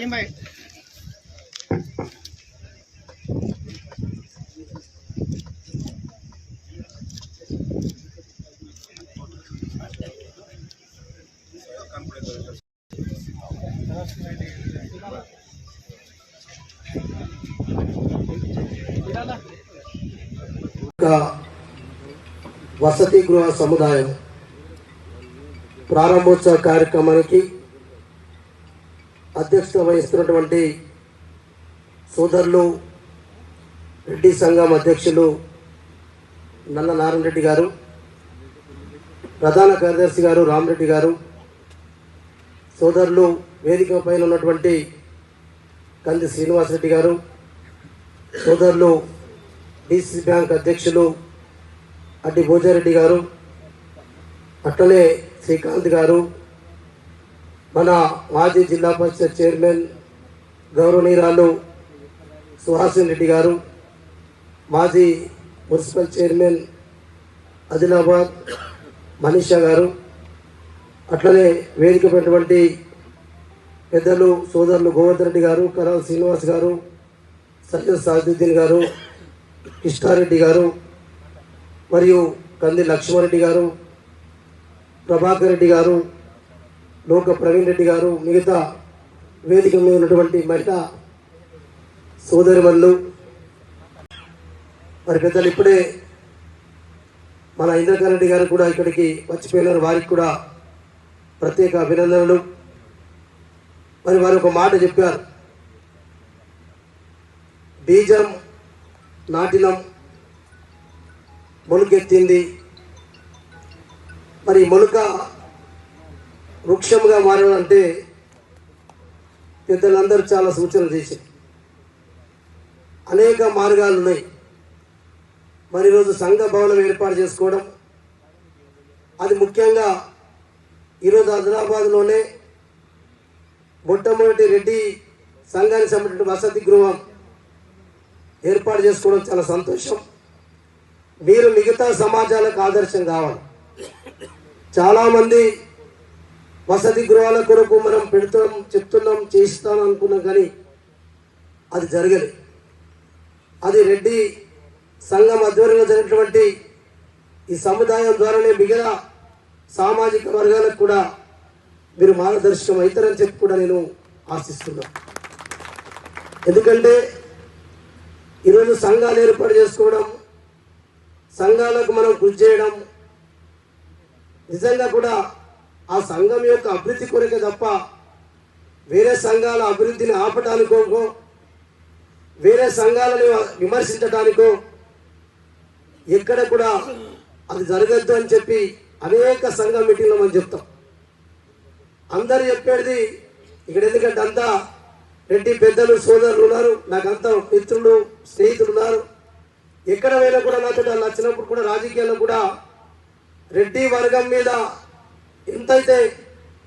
రహీం భాయ్ ఒక వసతి గృహ సముదాయం ప్రారంభోత్సవ కార్యక్రమానికి అధ్యక్షత వహిస్తున్నటువంటి సోదరులు రెడ్డి సంఘం అధ్యక్షులు నల్ల నారాయణ రెడ్డి గారు ప్రధాన కార్యదర్శి గారు రామరెడ్డి గారు సోదరులు వేదిక పైన ఉన్నటువంటి కంది శ్రీనివాసరెడ్డి గారు సోదరులు డిసి బ్యాంక్ అధ్యక్షులు అడ్డి భోజారెడ్డి గారు అట్లనే శ్రీకాంత్ గారు మన మాజీ జిల్లా పరిషత్ చైర్మన్ గౌరవనీయురాలు సుహాసిన్ రెడ్డి గారు మాజీ మున్సిపల్ చైర్మన్ ఆదిలాబాద్ మనీషా గారు అట్లనే వేదిక పెట్టినటువంటి పెద్దలు సోదరులు గోవర్ధన్ రెడ్డి గారు కరాల్ శ్రీనివాస్ గారు సయ్యద్ సాజుద్దీన్ గారు కృష్ణారెడ్డి గారు మరియు కంది లక్ష్మారెడ్డి గారు ప్రభాకర్ రెడ్డి గారు లోక ప్రవీణ్ రెడ్డి గారు మిగతా వేదిక మీద ఉన్నటువంటి మహిళా సోదరిమల్లు మరి పెద్దలు ఇప్పుడే మన ఇంద్రకరెడ్డి గారు కూడా ఇక్కడికి వచ్చిపోయినారు. వారికి కూడా ప్రత్యేక అభినందనలు. మరి వారు ఒక మాట చెప్పారు. బీజం నాటినం మొలుకెత్తింది. మరి మొలక వృక్షంగా మారాలంటే పెద్దలందరూ చాలా సూచనలు చేశారు. అనేక మార్గాలు ఉన్నాయి. మరి ఈరోజు సంఘ భవనం ఏర్పాటు చేసుకోవడం అది ముఖ్యంగా ఈరోజు ఆదిలాబాద్లోనే మొట్టమొదటి రెడ్డి సంఘానికి సంబంధించిన వసతి గృహం ఏర్పాటు చేసుకోవడం చాలా సంతోషం. మీరు మిగతా సమాజాలకు ఆదర్శం కావాలి. చాలామంది వసతి గృహాల కొరకు మనం పెడుతున్నాం చెప్తున్నాం చేస్తాం అనుకున్నాం కానీ అది జరగలేదు అది రెడ్డి సంఘం ఆధ్వర్యంలో జరిగినటువంటి ఈ సముదాయం ద్వారానే మిగిలిన సామాజిక వర్గాలకు కూడా మీరు మార్గదర్శకం అవుతారని చెప్పి కూడా నేను ఆశిస్తున్నాను. ఎందుకంటే ఈరోజు సంఘాలు ఏర్పాటు చేసుకోవడం సంఘాలకు మనం కృషి చేయడం నిజంగా కూడా ఆ సంఘం యొక్క అభివృద్ధి కొరకే తప్ప వేరే సంఘాల అభివృద్ధిని ఆపటానికో వేరే సంఘాలను విమర్శించడానికో ఎక్కడ కూడా అది జరగద్దు అని చెప్పి అనేక సంఘ మీటింగ్లో మనం చెప్తాం. అందరు చెప్పేది ఇక్కడ ఎందుకంటే అంతా రెడ్డి పెద్దలు సోదరులు ఉన్నారు నాకంతా మిత్రులు స్నేహితులు ఉన్నారు. ఎక్కడ పోయినా కూడా నాతో నచ్చినప్పుడు కూడా రాజకీయాల్లో కూడా రెడ్డి వర్గం మీద ఎంతైతే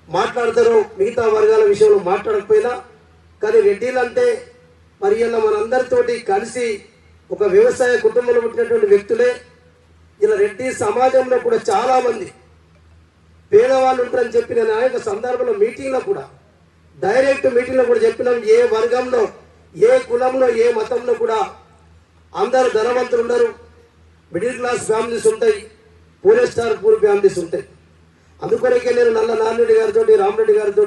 మాట్లాడతారో మిగతా వర్గాల విషయంలో మాట్లాడకపోయినా కానీ రెడ్డిలు అంటే మరి ఇలా మనందరితోటి కలిసి ఒక వ్యవసాయ కుటుంబంలో పుట్టినటువంటి వ్యక్తులే. ఇలా రెడ్డి సమాజంలో కూడా చాలామంది పేదవాళ్ళు ఉంటారని చెప్పి నేను సందర్భంలో మీటింగ్లో కూడా డైరెక్ట్ మీటింగ్లో కూడా చెప్పినాం ఏ వర్గంలో ఏ కులంలో ఏ మతంలో కూడా అందరు ధనవంతులు ఉండరు. మిడిల్ క్లాస్ ఫ్యామిలీస్ ఉంటాయి పూరే స్టార్ పూర్ ఫ్యామిలీస్ ఉంటాయి. అందుకొరకే నేను నల్ల నారాయణరెడ్డి గారితో రామరెడ్డి గారితో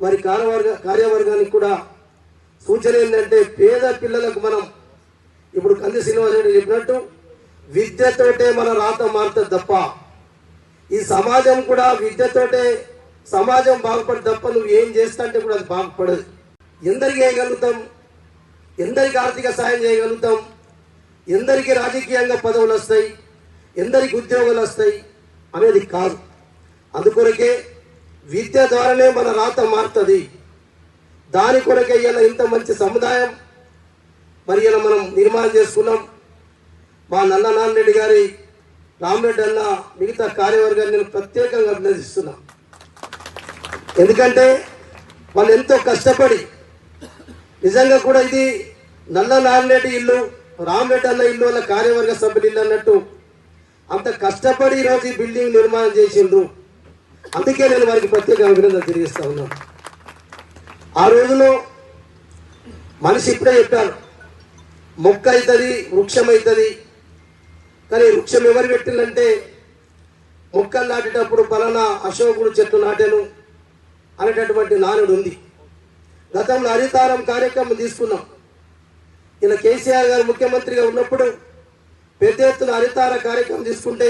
వారి కార్యవర్గ కార్యవర్గానికి కూడా సూచన ఏంటంటే పేద పిల్లలకు మనం ఇప్పుడు కంది శ్రీనివాసరెడ్డి చెప్పినట్టు విద్యతోటే మన రాత మారుతుంది తప్ప ఈ సమాజం కూడా విద్యతోటే సమాజం బాగుపడి తప్ప నువ్వు ఏం చేస్తా అంటే కూడా అది బాగుపడదు. ఎందరికి చేయగలుగుతాం ఎందరికి ఆర్థిక సాయం చేయగలుగుతాం? ఎందరికి రాజకీయంగా పదవులు వస్తాయి? ఎందరికి ఉద్యోగాలు వస్తాయి? అనేది కాదు. అందుకొరకే విద్య ద్వారానే మన రాత మారుతుంది. దాని కొరకే ఇలా ఇంత మంచి సముదాయం. మరి ఇలా మనం నిర్మాణం చేసుకున్నాం. మా నల్ల నాన్నరెడ్డి గారి రామరెడ్డి అన్న మిగతా కార్యవర్గాన్ని నేను ప్రత్యేకంగా అభినందిస్తున్నా. ఎందుకంటే వాళ్ళు ఎంతో కష్టపడి నిజంగా కూడా ఇది నల్ల నాన్నరెడ్డి ఇల్లు రామరెడ్డి అన్న ఇల్లు వల్ల కార్యవర్గ సభ్యులు ఇల్లు అన్నట్టు అంత కష్టపడి ఈరోజు ఈ బిల్డింగ్ నిర్మాణం చేసిండ్రు. అందుకే నేను వారికి ప్రత్యేక అభినందన తెలియజేస్తా ఉన్నాను ఆ రోజులో మనిషి ఇప్పుడే చెప్పారు మొక్క అవుతుంది వృక్షం అవుతుంది కానీ వృక్షం ఎవరు పెట్టిందంటే మొక్కలు నాటేటప్పుడు పలానా అశోకుడు చెట్టు నాటాను అనేటటువంటి నానుడు ఉంది. గతంలో హరితారం కార్యక్రమం తీసుకున్నాం. ఇలా కేసీఆర్ గారు ముఖ్యమంత్రిగా ఉన్నప్పుడు పెద్ద ఎత్తున హరితార కార్యక్రమం తీసుకుంటే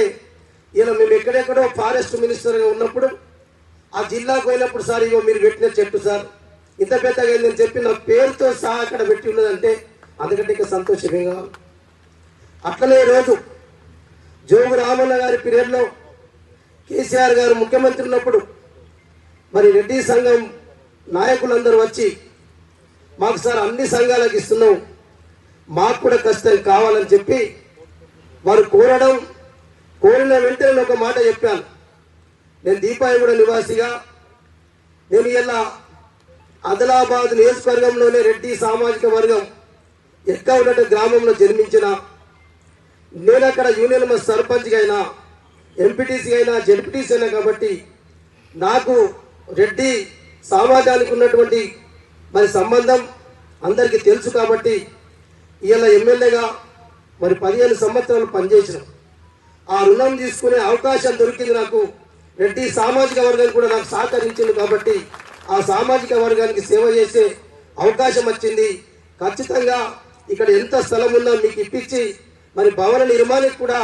ఇలా మేము ఎక్కడెక్కడో ఫారెస్ట్ మినిస్టర్గా ఉన్నప్పుడు ఆ జిల్లాకు పోయినప్పుడు సార్ ఇగో మీరు పెట్టిన చెట్టు సార్ ఇంత పెద్దగా నేను చెప్పి నా పేరుతో సహా అక్కడ పెట్టి ఉన్నదంటే అందుకంటే ఇంకా సంతోషమే కావాలి అట్లనే రోజు జోగు రామన్న గారి పీరియడ్లో కేసీఆర్ గారు ముఖ్యమంత్రి ఉన్నప్పుడు మరి రెడ్డి సంఘం నాయకులందరూ వచ్చి మాకు సార్ అన్ని సంఘాలకు ఇస్తున్నాం మాకు కూడా కష్టం కావాలని చెప్పి వారు కోరడం కోరిన వెంటనే నేను ఒక మాట చెప్పాను. నేను దీపాయగూడ నివాసిగా నేను ఇలా ఆదిలాబాద్ నియోజకవర్గంలోనే రెడ్డి సామాజిక వర్గం ఎక్కువ ఉన్నట్టు గ్రామంలో జన్మించిన నేను అక్కడ యూనియన్ మా సర్పంచ్గా అయినా ఎంపీటీసీ అయినా జెడ్పీటీసీ అయినా కాబట్టి నాకు రెడ్డి సమాజానికి ఉన్నటువంటి మరి సంబంధం అందరికీ తెలుసు కాబట్టి ఇలా ఎమ్మెల్యేగా మరి పదిహేను సంవత్సరాలు పనిచేసిన. ఆ రుణం తీసుకునే అవకాశం దొరికింది నాకు. రెడ్డి సామాజిక వర్గం కూడా నాకు సహకరించింది కాబట్టి ఆ సామాజిక వర్గానికి సేవ చేసే అవకాశం వచ్చింది. ఖచ్చితంగా ఇక్కడ ఎంత స్థలం ఉన్నా మీకు ఇప్పించి మరి భవన నిర్మాణానికి కూడా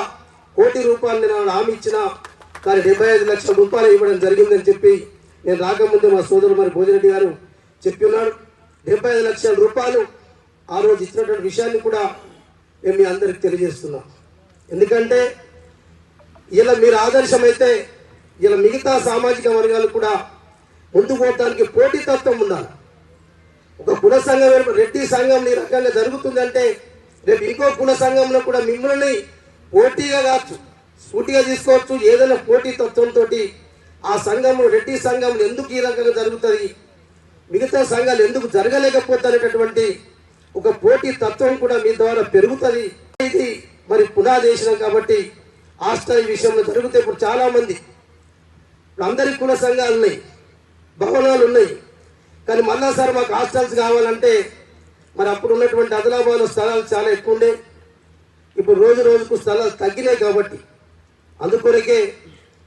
కోటి రూపాయలు నేను హామీ ఇచ్చిన కానీ డెబ్బై ఐదు లక్షల రూపాయలు ఇవ్వడం జరిగిందని చెప్పి నేను రాకముందే మా సోదరుడు మరి భోజరెడ్డి గారు చెప్పి ఉన్నాడు డెబ్బై ఐదు లక్షల రూపాయలు ఆ రోజు ఇచ్చినటువంటి విషయాన్ని కూడా మేము మీ అందరికి తెలియజేస్తున్నాం. ఎందుకంటే ఇలా మీరు ఆదర్శమైతే ఇలా మిగతా సామాజిక వర్గాలు కూడా ముందుకు పోటీతత్వం ఉండాలి. ఒక కుల సంఘం రెడ్డి సంఘం ఈ రకంగా జరుగుతుందంటే రేపు ఇంకో కుల సంఘంలో కూడా మిమ్మల్ని పోటీగా కావచ్చు సూటిగా తీసుకోవచ్చు ఏదైనా పోటీ తత్వంతో ఆ సంఘము రెడ్డి సంఘం ఎందుకు ఈ రకంగా జరుగుతుంది మిగతా సంఘాలు ఎందుకు జరగలేకపోతున్నటువంటి ఒక పోటీ తత్వం కూడా మీ ద్వారా పెరుగుతుంది. ఇది మరి పునాదేశం కాబట్టి హాస్టల్ విషయంలో జరిగితే ఇప్పుడు చాలా మంది ఇప్పుడు కుల సంఘాలు ఉన్నాయి భవనాలు ఉన్నాయి. కానీ మళ్ళా సార్ మాకు హాస్టల్స్ కావాలంటే మరి అప్పుడు ఉన్నటువంటి ఆదిలాబాద్లో స్థలాలు చాలా ఎక్కువ ఉండే. ఇప్పుడు రోజు రోజుకు స్థలాలు తగ్గినాయి కాబట్టి అందుకొరకే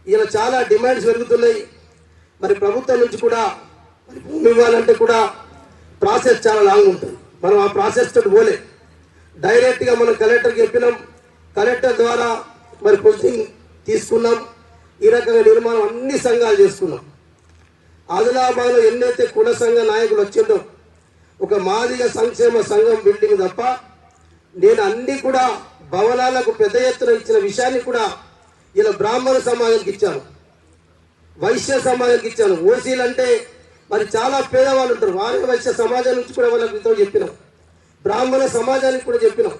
ఇలా చాలా డిమాండ్స్ పెరుగుతున్నాయి. మరి ప్రభుత్వం నుంచి కూడా మరి భూమి ఇవ్వాలంటే కూడా ప్రాసెస్ చాలా లాంగ్ ఉంటుంది. మనం ఆ ప్రాసెస్ తోటి పోలే. డైరెక్ట్గా మనం కలెక్టర్కి చెప్పినాం. కలెక్టర్ ద్వారా మరి పొజిటింగ్ తీసుకున్నాం. ఈ రకంగా నిర్మాణం అన్ని సంఘాలు చేసుకున్నాం. ఆదిలాబాద్లో ఎన్నైతే కుల సంఘ నాయకులు వచ్చిందో ఒక మాదిగ సంక్షేమ సంఘం బిల్డింగ్ తప్ప నేను అన్ని కూడా భవనాలకు పెద్ద ఎత్తున ఇచ్చిన విషయాన్ని కూడా ఇలా బ్రాహ్మణ సమాజానికి ఇచ్చాను. వైశ్య సమాజానికి ఇచ్చాను. ఓసీలు అంటే మరి చాలా పేదవాళ్ళు ఉంటారు. వారి వైశ్య సమాజం నుంచి కూడా వాళ్ళకి చెప్పినాం. బ్రాహ్మణ సమాజానికి కూడా చెప్పినాం.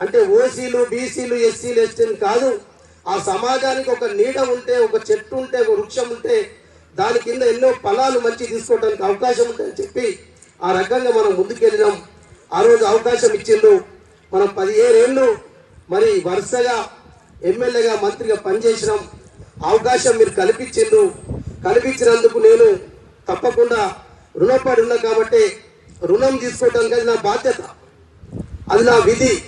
అంటే ఓసీలు బీసీలు ఎస్సీలు ఎస్టీలు కాదు. ఆ సమాజానికి ఒక నీడ ఉంటే ఒక చెట్టు ఉంటే ఒక వృక్షం ఉంటే దాని కింద ఎన్నో ఫలాలు మంచి తీసుకోవడానికి అవకాశం ఉంటుందని చెప్పి ఆ రకంగా మనం ముందుకెళ్ళినాం. ఆ రోజు అవకాశం ఇచ్చిండు మనం పదిహేను ఏళ్ళు మరి వరుసగా ఎమ్మెల్యేగా మంత్రిగా పనిచేసినాం. అవకాశం మీరు కల్పించిండ్రు. కల్పించినందుకు నేను తప్పకుండా రుణపడి ఉన్నా కాబట్టి రుణం తీసుకోవడానికి అది నా బాధ్యత. అది నా విధి.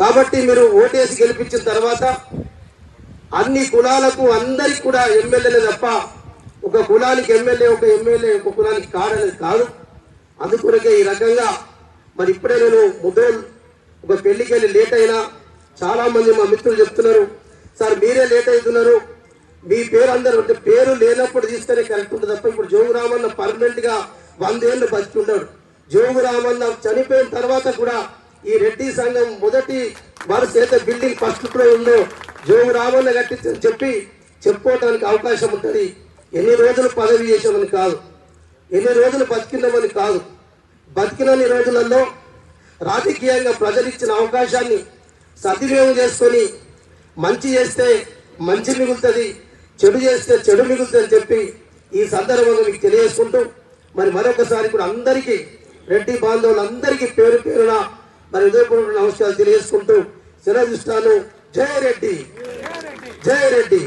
కాబట్టి మీరు ఓటేసి గెలిపించిన తర్వాత అన్ని కులాలకు అందరికి కూడా ఎమ్మెల్యేలే తప్ప ఒక కులానికి ఎమ్మెల్యే ఒక ఎమ్మెల్యే ఒక కులానికి కాడనేది కాదు. అందుకొరకే ఈ రకంగా మరి ఇప్పుడే నేను మొబైల్ ఒక పెళ్ళికి వెళ్ళి లేట్ అయినా చాలా మంది మా మిత్రులు చెప్తున్నారు సార్ మీరే లేట్ అవుతున్నారు. మీ పేరు అందరూ అంటే పేరు లేనప్పుడు తీస్తేనే కరెక్ట్ ఉంటుంది తప్ప ఇప్పుడు జోగు రామన్న పర్మనెంట్గా వందేళ్ళు ఉన్నాడు. జోగు రామన్న చనిపోయిన తర్వాత కూడా ఈ రెడ్డి సంఘం మొదటి వరుస అయితే బిల్డింగ్ ఫస్ట్ ఫ్లోర్ ఉందో. జోగు రామన్న కట్టించని చెప్పి చెప్పుకోవడానికి అవకాశం ఉంటుంది. ఎన్ని రోజులు పదవి చేసామని కాదు. ఎన్ని రోజులు బతికినామని కాదు. బతికినన్ని రోజులలో రాజకీయంగా ప్రజలు ఇచ్చిన అవకాశాన్ని సద్వినియోగం చేసుకొని మంచి చేస్తే మంచి మిగులుతుంది చెడు చేస్తే చెడు మిగులుతుంది చెప్పి ఈ సందర్భంగా మీకు తెలియజేసుకుంటూ మరి మరొకసారి కూడా అందరికీ రెడ్డి బాంధవులందరికీ పేరు పేరున మరి హృదయపూర్వక నమస్కారాలు తెలియజేసుకుంటూ శిరదిస్తాను జయ రెడ్డి. జయ రెడ్డి.